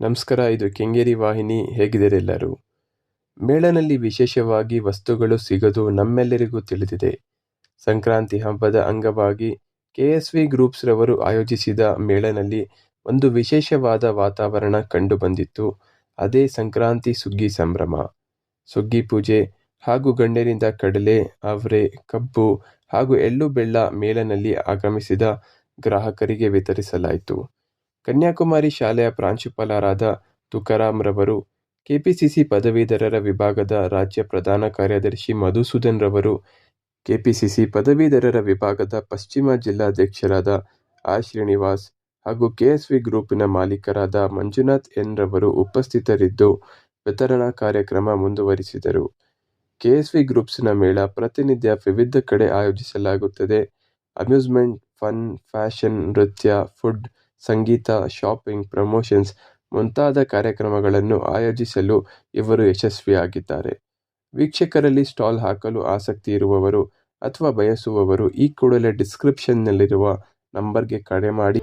ನಮಸ್ಕಾರ, ಇದು ಕೆಂಗೇರಿ ವಾಹಿನಿ. ಹೇಗಿದ್ದೀರೆಲ್ಲರೂ ಮೇಳನಲ್ಲಿ ವಿಶೇಷವಾಗಿ ವಸ್ತುಗಳು ಸಿಗೋದು ನಮ್ಮೆಲ್ಲರಿಗೂ ತಿಳಿದಿದೆ. ಸಂಕ್ರಾಂತಿ ಹಬ್ಬದ ಅಂಗವಾಗಿ ಕೆ ಕೆಎಸ್ವಿ ಗ್ರೂಪ್ಸ್ ರವರು ಆಯೋಜಿಸಿದ ಮೇಳನಲ್ಲಿ ಒಂದು ವಿಶೇಷವಾದ ವಾತಾವರಣ ಕಂಡುಬಂದಿತ್ತು ಅದೇ ಸಂಕ್ರಾಂತಿ ಸುಗ್ಗಿ ಸಂಭ್ರಮ. ಸುಗ್ಗಿ ಪೂಜೆ ಹಾಗೂ ಗಣ್ಯರಿಂದ ಕಡಲೆ, ಅವರೆ, ಕಬ್ಬು ಹಾಗೂ ಎಳ್ಳು ಬೆಲ್ಲ ಮೇಳನಲ್ಲಿ ಆಗಮಿಸಿದ ಗ್ರಾಹಕರಿಗೆ ವಿತರಿಸಲಾಯಿತು. ಕನ್ಯಾಕುಮಾರಿ ಶಾಲೆಯ ಪ್ರಾಂಶುಪಾಲರಾದ ತುಕಾರಾಮ್ ರವರು, ಕೆಪಿಸಿಸಿ ಪದವೀಧರರ ವಿಭಾಗದ ರಾಜ್ಯ ಪ್ರಧಾನ ಕಾರ್ಯದರ್ಶಿ ಮಧುಸೂದನ್ ರವರು, ಕೆಪಿಸಿಸಿ ಪದವೀಧರರ ವಿಭಾಗದ ಪಶ್ಚಿಮ ಜಿಲ್ಲಾಧ್ಯಕ್ಷರಾದ ಆರ್ ಶ್ರೀನಿವಾಸ್ ಹಾಗೂ ಕೆಎಸ್ವಿ ಗ್ರೂಪಿನ ಮಾಲೀಕರಾದ ಮಂಜುನಾಥ್ ಎನ್. ರವರು ಉಪಸ್ಥಿತರಿದ್ದು ವಿತರಣಾ ಕಾರ್ಯಕ್ರಮ ಮುಂದುವರಿಸಿದರು. ಕೆಎಸ್ವಿ ಗ್ರೂಪ್ಸ್ನ ಮೇಳ ಪ್ರತಿನಿತ್ಯ ವಿವಿಧ ಕಡೆ ಆಯೋಜಿಸಲಾಗುತ್ತದೆ. ಅಮ್ಯೂಸ್ಮೆಂಟ್, ಫನ್, ಫ್ಯಾಷನ್, ನೃತ್ಯ, ಫುಡ್ ಸಂಗೀತ ಶಾಪಿಂಗ್ ಪ್ರಮೋಷನ್ಸ್ ಮುಂತಾದ ಕಾರ್ಯಕ್ರಮಗಳನ್ನು ಆಯೋಜಿಸಲು ಇವರು ಯಶಸ್ವಿಯಾಗಿದ್ದಾರೆ. ವೀಕ್ಷಕರಲ್ಲಿ ಸ್ಟಾಲ್ ಹಾಕಲು ಆಸಕ್ತಿ ಇರುವವರು ಅಥವಾ ಬಯಸುವವರು ಈ ಕೂಡಲೇ ಡಿಸ್ಕ್ರಿಪ್ಷನ್ನಲ್ಲಿರುವ ನಂಬರ್ಗೆ ಕರೆ ಮಾಡಿ.